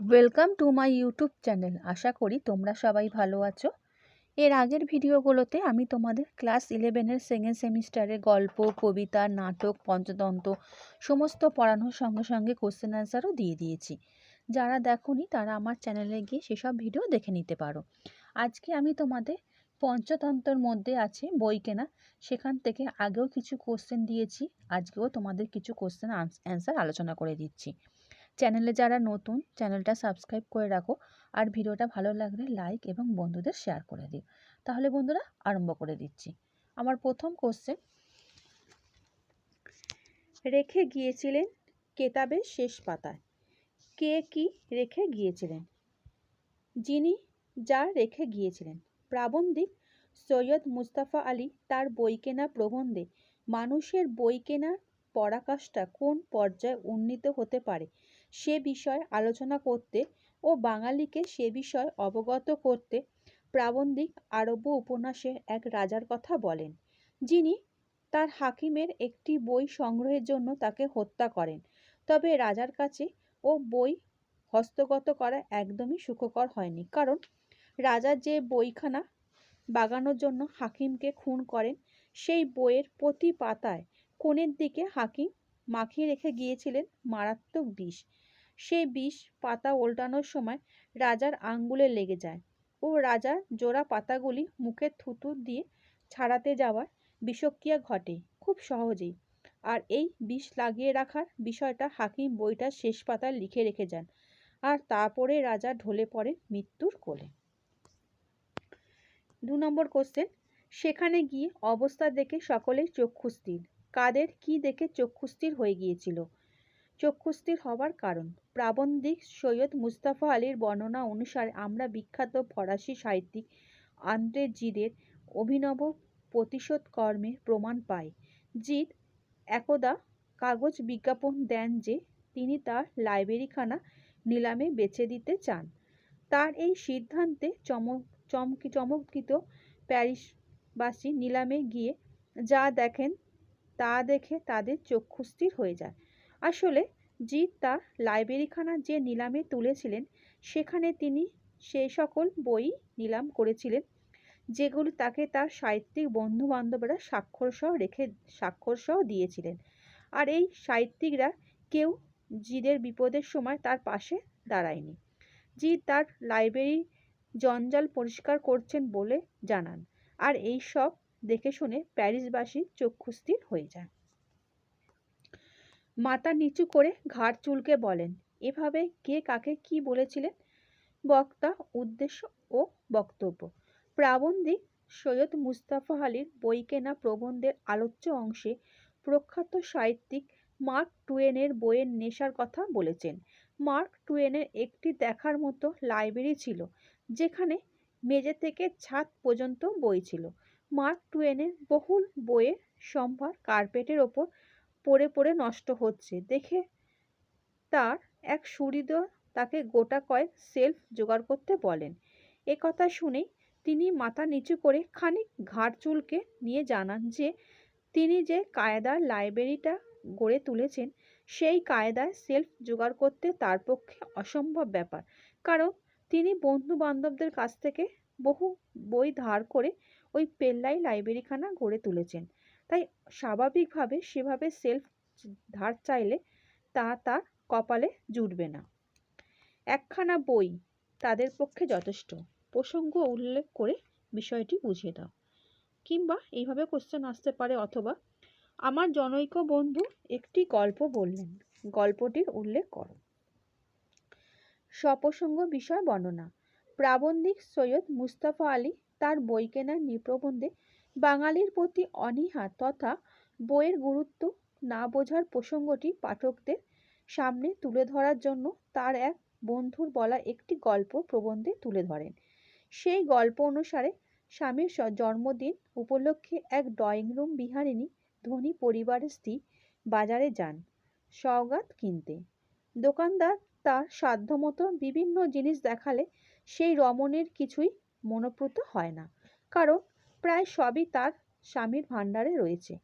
Welcome to my YouTube channel আশা করি তোমরা সবাই ভালো আছো। এর আগের ভিডিওগুলোতে আমি তোমাদের ক্লাস ইলেভেনের সেকেন্ড সেমিস্টারের গল্প, কবিতা, নাটক, পঞ্চতন্ত্র সমস্ত পড়ানোর সঙ্গে সঙ্গে কোশ্চেন অ্যান্সারও দিয়ে দিয়েছি। যারা দেখোনি তারা আমার চ্যানেলে গিয়ে সেসব ভিডিও দেখে নিতে পারো। আজকে আমি তোমাদের পঞ্চতন্ত্রের মধ্যে আছে, বই কেনা। সেখান থেকে আগেও কিছু কোশ্চেন দিয়েছি, আজকেও তোমাদের কিছু কোশ্চেন অ্যান্সার আলোচনা করে দিচ্ছি। চ্যানেলে যারা নতুন, চ্যানেলটা সাবস্ক্রাইব করে রাখো। আর ভিডিওটা ভালো লাগলে লাইক এবং বন্ধুদের শেয়ার করে দিও। তাহলে বন্ধুরা আরম্ভ করে দিচ্ছি। আমার প্রথম কোশ্চেন রেখে গিয়েছিলেন কেতাবের শেষ পাতায়। কে কি রেখে গিয়েছিলেন? যিনি যা রেখে গিয়েছিলেন। প্রাবন্ধিক সৈয়দ মুস্তাফা আলী তার বই কেনা প্রবন্ধে মানুষের বই কেনার পরাকাষ্ঠা কোন পর্যায়ে উন্নীত হতে পারে? সে বিষয়ে আলোচনা করতে ও বাঙালিকে সে বিষয়ে অবগত করতে প্রাবন্ধিক আরব্য উপন্যাসের এক রাজার কথা বলেন, যিনি তার হাকিমের একটি বই সংগ্রহের জন্য তাকে হত্যা করেন। তবে রাজার কাছে ও বই হস্তগত করা একদমই সুখকর হয়নি, কারণ রাজা যে বইখানা বাগানোর জন্য হাকিমকে খুন করেন, সেই বইয়ের প্রতি পাতায় কোণের দিকে হাকিম মাখিয়ে রেখে গিয়েছিলেন মারাত্মক বিষ। সেই বিষ পাতা ওল্টানোর সময় রাজার আঙ্গুলে লেগে যায় ও রাজা জোড়া পাতাগুলি মুখে থুতু দিয়ে ছাড়াতে যাওয়ার বিষক্রিয়া ঘটে খুব সহজেই। আর এই বিষ লাগিয়ে রাখার বিষয়টা হাকিম বইটার শেষ পাতায় লিখে রেখে যান আর তারপরে রাজা ঢলে পড়ে মৃত্যুর কোলে। দু নম্বর কোশ্চেন সেখানে গিয়ে অবস্থা দেখে সকলেই চক্ষুস্থির। কাদের কি দেখে চক্ষুস্থির হয়ে গিয়েছিল? চক্ষুস্থির হবার কারণ? প্রাবন্ধিক সৈয়দ মুস্তাফা আলীর বর্ণনা অনুসারে আমরা বিখ্যাত ফরাসি সাহিত্যিক আন্দ্রে জিদের অভিনব প্রতিশোধ কর্মে প্রমাণ পাই। জিদ একদা কাগজ বিজ্ঞাপন দেন যে তিনি তার লাইব্রেরিখানা নিলামে বেচে দিতে চান। তার এই সিদ্ধান্তে চমক চমকি চমৎকৃত প্যারিসবাসী নিলামে গিয়ে যা দেখেন তা দেখে তাদের চক্ষুস্থির হয়ে যায়। আসলে জিৎ তার লাইব্রেরিখানা যে নিলামে তুলেছিলেন, সেখানে তিনি সেই সকল বই নিলাম করেছিলেন, যেগুলি তাকে তার সাহিত্যিক বন্ধু বান্ধবরা স্বাক্ষরসহ রেখে স্বাক্ষরসহ দিয়েছিলেন। আর এই সাহিত্যিকরা কেউ জিদের বিপদের সময় তার পাশে দাঁড়ায়নি। জিদ তার লাইব্রেরি জঞ্জাল পরিষ্কার করছেন বলে জানান। আর এই সব দেখে শুনে প্যারিসবাসী চক্ষুস্থির হয়ে যায়। মাথা নিচু করে ঘাড় চুলকে বলেন, এভাবে কে কাকে কি বলেছিলেন? বক্তা, উদ্দেশ্য ও বক্তব্য। প্রাবন্ধিক সৈয়দ মুস্তাফা আলীর বই কেনা প্রবন্ধের আলোচ্য অংশে প্রখ্যাত সাহিত্যিক মার্ক টুয়েনের বইয়ের নেশার কথা বলেছেন। মার্ক টুয়েনের একটি দেখার মতো লাইব্রেরি ছিল, যেখানে মেঝে থেকে ছাদ পর্যন্ত বই ছিল। মার্ক টুয়েনের বহুল বইয়ের সম্ভার কার্পেটের ওপর পড়ে পড়ে নষ্ট হচ্ছে। দেখে তার এক সুহৃদ তাকে গোটা কয়েক সেলফ জোগাড় করতে বলেন। এ কথা শুনেই তিনি মাথা নিচু করে খানিক ঘাড় চুলকে নিয়ে জানান যে, তিনি যে কায়দার লাইব্রেরিটা গড়ে তুলেছেন, সেই কায়দায় সেলফ জোগাড় করতে তার পক্ষে অসম্ভব ব্যাপার। কারণ তিনি বন্ধু বান্ধবদের কাছ থেকে বহু বই ধার করে ওই পেল্লাই লাইব্রেরিখানা গড়ে তুলেছেন। তাই স্বাভাবিকভাবে সেভাবে সেলফ ধার চাইলে তা তার কপালে জুটবে না। একখানা বই তাদের পক্ষে যথেষ্ট। প্রসঙ্গ উল্লেখ করে বিষয়টি বুঝিয়ে দাও। কিংবা এইভাবে কোশ্চেন আসতে পারে অথবা আমার জনৈক বন্ধু একটি গল্প বললেন। গল্পটির উল্লেখ করো। সপ্রসঙ্গ বিষয় বর্ণনা। প্রাবন্ধিক সৈয়দ মুস্তাফা আলী তার বই কেনার নিপ্রবন্ধে বাঙালির প্রতি অনীহা তথা বইয়ের গুরুত্ব না বোঝার প্রসঙ্গটি পাঠকদের সামনে তুলে ধরার জন্য তার এক বন্ধুর বলা একটি গল্প প্রবন্ধে তুলে ধরেন। সেই গল্প অনুসারে স্বামীর জন্মদিন উপলক্ষে এক ড্রয়িং রুম বিহারিণী ধনী পরিবারের স্ত্রী বাজারে যান সওগাত কিনতে। দোকানদার তার সাধ্যমতো বিভিন্ন জিনিস দেখালে সেই রমণীর কিছুই মনোপ্রুত হয় না। কারণ প্রায় সবই তার স্বামীর ভাণ্ডারে রয়েছে।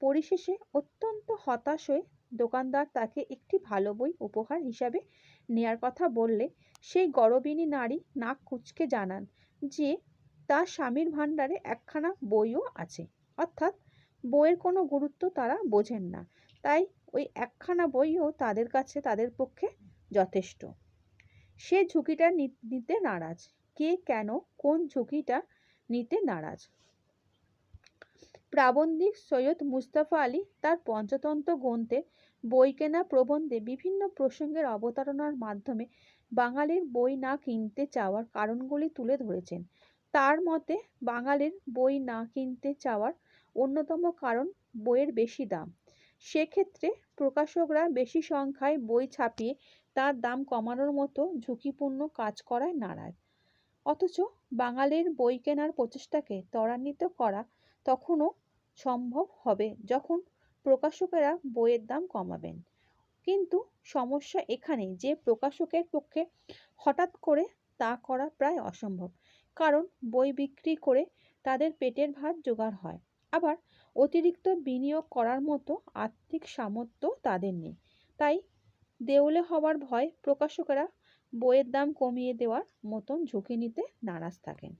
পরিশেষে অত্যন্ত হতাশ হয়ে দোকানদার তাকে একটি ভালো বই উপহার হিসাবে নেয়ার কথা বললে সেই গরবিনী নারী নাক কুঁচকে জানান যে, তার স্বামীর ভাণ্ডারে একখানা বইও আছে। অর্থাৎ বইয়ের কোনো গুরুত্ব তারা বোঝেন না। তাই ওই একখানা বইও তাদের কাছে তাদের পক্ষে যথেষ্ট। সে ঝুঁকিটা নিতে নারাজ। কে কেন কোন ঝুঁকিটা নিতে নারাজ। প্রাবন্ধিক সৈয়দ মুস্তাফা আলী তার পঞ্চতন্ত্র গ্রন্থে বই কেনা প্রবন্ধে বিভিন্ন প্রসঙ্গের অবতারণার মাধ্যমে বাঙালির বই না কিনতে চাওয়ার কারণগুলি তুলে ধরেছেন। তার মতে, বাঙালির বই না কিনতে চাওয়ার অন্যতম কারণ বইয়ের বেশি দাম। সেক্ষেত্রে প্রকাশকরা বেশি সংখ্যায় বই ছাপিয়ে তার দাম কমানোর মতো ঝুঁকিপূর্ণ কাজ করায় নারাজ। অথচ বাঙালির বই কেনার প্রচেষ্টাকে ত্বরান্বিত করা তখনও সম্ভব হবে যখন প্রকাশকেরা বইয়ের দাম কমাবেন। কিন্তু সমস্যা এখানে যে প্রকাশকের পক্ষে হঠাৎ করে তা করা প্রায় অসম্ভব। কারণ বই বিক্রি করে তাদের পেটের ভাত জোগাড় হয়। আবার অতিরিক্ত বিনিয়োগ করার মতো আর্থিক সামর্থ্য তাদের নেই। তাই দেউলে হওয়ার ভয় প্রকাশকেরা বইয়ের দাম কমিয়ে দেওয়ার মতন ঝুঁকি নিতে নারাজ থাকেন।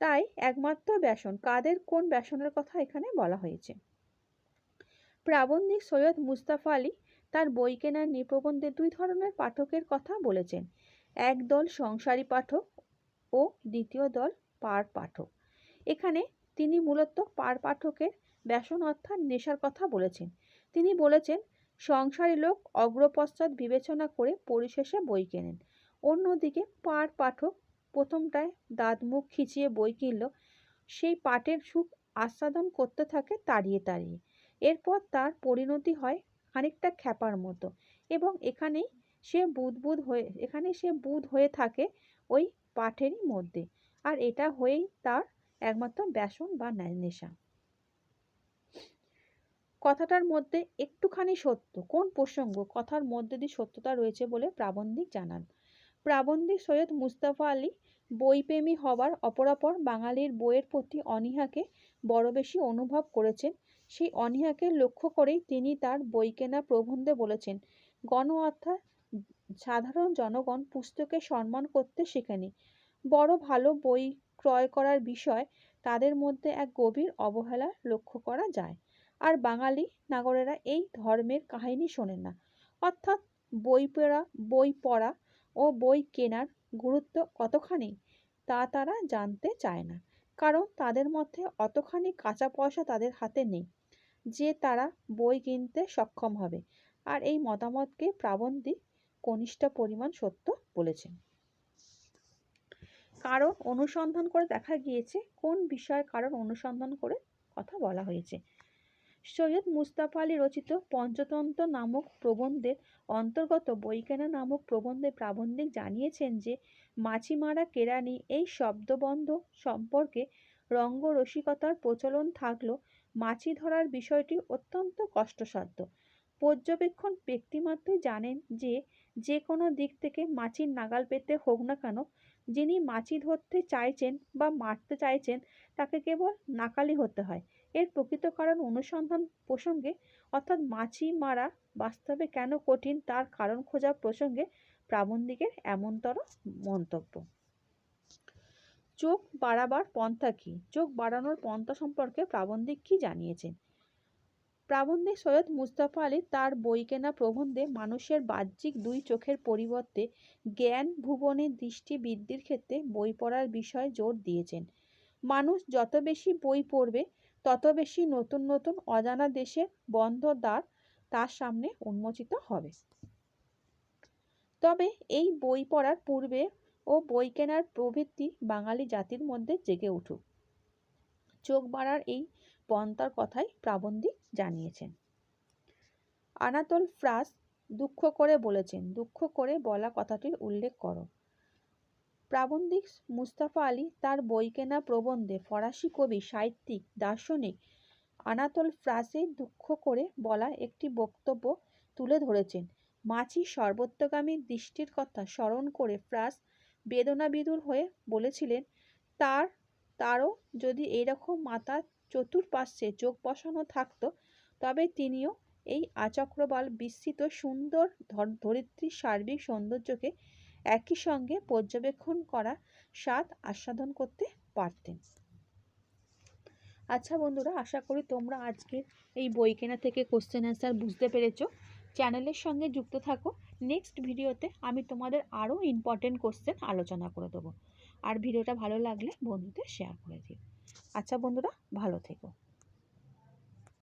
তাই একমাত্র ব্যাসন, কাদের কোন ব্যাসনের কথা এখানে বলা হয়েছে? প্রাবন্ধিক সৈয়দ মুস্তাফা আলী তার বই কেনার নিপ্রবন্ধে দুই ধরনের পাঠকের কথা বলেছেন। এক দল সংসারী পাঠক ও দ্বিতীয় দল পার পাঠক। এখানে তিনি মূলত পার পাঠকের ব্যাসন অর্থাৎ নেশার কথা বলেছেন। তিনি বলেছেন সংসারী লোক অগ্রপশ্চাৎ বিবেচনা করে পরিশেষে বই কেনেন। অন্যদিকে পার পাঠক প্রথমটায় দাঁত মুখ খিচিয়ে বই কিনল। সেই পাটের সুখ আস্বাদন করতে থাকে তাড়িয়ে তাড়িয়ে। এরপর তার পরিণতি হয় খানিকটা খ্যাপার মতো এবং এখানেই সে বুদবুদ হয়ে এখানে সে বুধ হয়ে থাকে ওই পাঠেরই মধ্যে। আর এটা হয়েই তার একমাত্র ব্যাসন বা নেশা। কথাটার মধ্যে একটুখানি সত্য। কোন প্রসঙ্গ? কথার মধ্যে দিয়ে সত্যতা রয়েছে বলে প্রাবন্ধিক জানান। প্রাবন্ধিক সৈয়দ মুস্তাফা আলী, বইপ্রেমী হবার অপরাপর বাঙালির বইয়ের প্রতি অনীহাকে বড় বেশি অনুভব করেছেন। সেই অনীহাকে লক্ষ্য করেই তিনি তার বই কেনা প্রবন্ধে বলেছেন, গণ অর্থাৎ সাধারণ জনগণ পুস্তকে সম্মান করতে শেখেনি। বড় ভালো বই ক্রয় করার বিষয় তাদের মধ্যে এক গভীর অবহেলা লক্ষ্য করা যায়। আর বাঙালি নাগরেরা এই ধর্মের কাহিনী শোনেন না। অর্থাৎ বই পড়া বই পড়া ও বই কেনার গুরুত্ব কতখানি তা তারা জানতে চায় না। কারণ তাদের মধ্যে অতখানি কাঁচা পয়সা তাদের হাতে নেই যে তারা বই কিনতে সক্ষম হবে। আর এই মতামতকে প্রাবন্ধিক কনিষ্ঠ পরিমাণ সত্য বলেছেন। কারণ অনুসন্ধান করে দেখা গিয়েছে, কোন বিষয়ের কারণ অনুসন্ধান করে কথা বলা হয়েছে? সৈয়দ মুস্তাফা আলী রচিত পঞ্চতন্ত্র নামক প্রবন্ধের অন্তর্গত বইকেনা নামক প্রবন্ধে প্রাবন্ধিক জানিয়েছেন যে, মাছিমারা কেরানি এই শব্দবন্ধ সম্পর্কে রঙ্গরসিকতার প্রচলন থাকলেও মাছি ধরার বিষয়টি অত্যন্ত কষ্টসাধ্য। পর্যবেক্ষণ ব্যক্তিমাত্রই জানেন যে যে কোনো দিক থেকে মাছির নাগাল পেতে হোক না কেন, যিনি মাছি ধরতে চাইছেন বা মারতে চাইছেন, তাকে কেবল নাকালি হতে হয়। এর প্রকৃত কারণ অনুসন্ধান প্রসঙ্গে, অর্থাৎ মাছি মারা বাস্তবে কেন কঠিন তার কারণ খোঁজা প্রসঙ্গে প্রাবন্ধিকের এমনতর মন্তব্য। চোখ বাড়াবার পন্থা কী? চোখ বাড়ানোর পন্থা সম্পর্কে প্রাবন্ধিক কী জানিয়েছেন? প্রাবন্ধিক সৈয়দ মুস্তাফা আলী তার বই কেনা প্রবন্ধে মানুষের বাহ্যিক দুই চোখের পরিবর্তে জ্ঞান ভুবনে দৃষ্টি বৃদ্ধির ক্ষেত্রে বই পড়ার বিষয়ে জোর দিয়েছেন। মানুষ যত বেশি বই পড়বে, তত বেশি নতুন নতুন অজানা দেশের বন্ধ দ্বার তার সামনে উন্মোচিত হবে। তবে এই বই পড়ার পূর্বে ও বই কেনার প্রবৃত্তি বাঙালি জাতির মধ্যে জেগে উঠুক। চোখ বাড়ার এই পন্থার কথাই প্রাবন্ধিক জানিয়েছেন। আনাতোল ফ্রাস দুঃখ করে বলেছেন, দুঃখ করে বলা কথাটির উল্লেখ করো। প্রাবন্ধিক মুস্তাফা আলী তার বই কেনা প্রবন্ধে ফরাসি কবি, সাহিত্যিক, দার্শনিক আনাতোল ফ্রাসে দুঃখ করে বলা একটি বক্তব্য তুলে ধরেছেন। মাছি সর্বত্রগামী দৃষ্টির কথা স্মরণ করে ফ্রাস বেদনাবিদুর হয়ে বলেছিলেন, তার, তারও যদি এইরকম মাতার চতুর্পার্শ্বে চোখ বসানো থাকতো, তবে তিনিও এই আচক্রবাল বিস্তৃত সুন্দর ধর- ধরিত্রীর সার্বিক সৌন্দর্যকে একই সঙ্গে পর্যবেক্ষণ করা স্বাদ আস্বাদন করতে পারতেন। আচ্ছা বন্ধুরা, আশা করি তোমরা আজকের এই বই কেনা থেকে কোশ্চেন অ্যান্সার বুঝতে পেরেছ। চ্যানেলের সঙ্গে যুক্ত থাকো। নেক্সট ভিডিওতে আমি তোমাদের আরও ইম্পর্টেন্ট কোশ্চেন আলোচনা করে দেবো। আর ভিডিওটা ভালো লাগলে বন্ধুদের শেয়ার করে দিও। আচ্ছা বন্ধুরা, ভালো থেকো।